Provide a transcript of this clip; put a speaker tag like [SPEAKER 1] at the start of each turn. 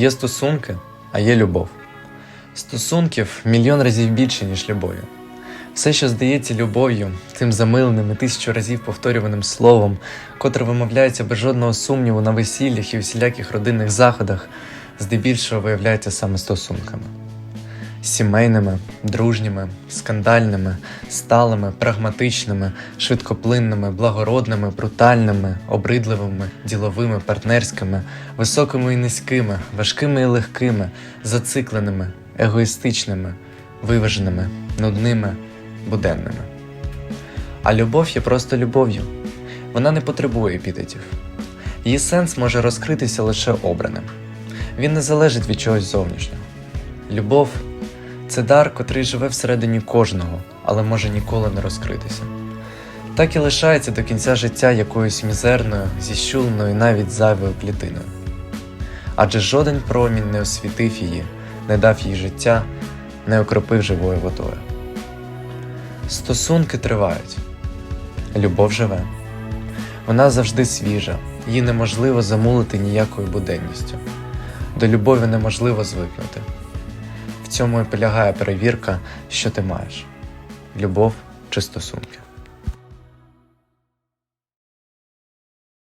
[SPEAKER 1] Є стосунки, а є любов. Стосунків мільйон разів більше, ніж любові. Все, що здається любов'ю, тим замиленим і тисячу разів повторюваним словом, котре вимовляється без жодного сумніву на весіллях і усіляких родинних заходах, здебільшого виявляється саме стосунками. Сімейними, дружніми, скандальними, сталими, прагматичними, швидкоплинними, благородними, брутальними, обридливими, діловими, партнерськими, високими і низькими, важкими і легкими, зацикленими, егоїстичними, виваженими, нудними, буденними. А любов є просто любов'ю. Вона не потребує епітетів. Її сенс може розкритися лише обраним. Він не залежить від чогось зовнішнього. Любов це дар, котрий живе всередині кожного, але може ніколи не розкритися. Так і лишається до кінця життя якоюсь мізерною, зіщуленою, навіть зайвою клітиною. Адже жоден промінь не освітив її, не дав їй життя, не окропив живою водою. Стосунки тривають, любов живе. Вона завжди свіжа, її неможливо замулити ніякою буденністю. До любові неможливо звикнути. Цьому і полягає перевірка, що ти маєш: любов чи стосунки.